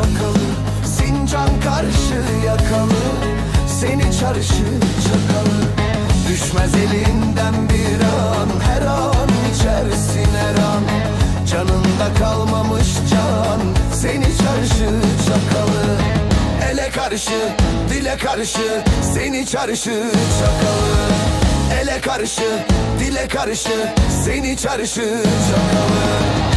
çakalı. Sincan karşı yakalı. Seni çarşı çakalı. Düşmez elinden bir an. Her an içersin her an. Canında kalmamış can. Seni çarşı çakalı. Ele karşı dile karşı. Seni çarşı çakalı. Ele karşı dile karşı. Seni çarşı çakalı.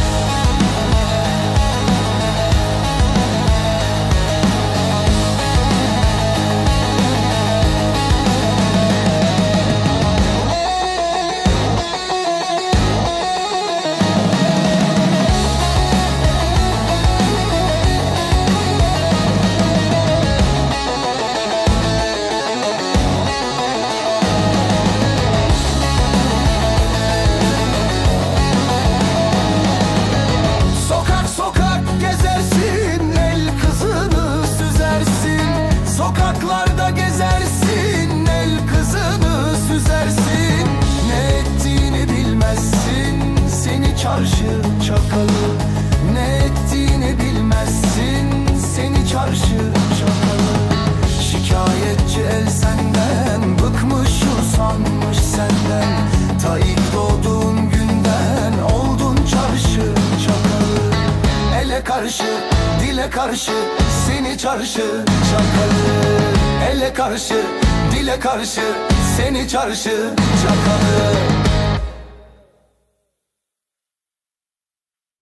Ta ilk doğduğun günden Oldun çarşı çakalı. Ele karşı dile karşı Seni çarşı çakalı. Ele karşı dile karşı Seni çarşı çakalı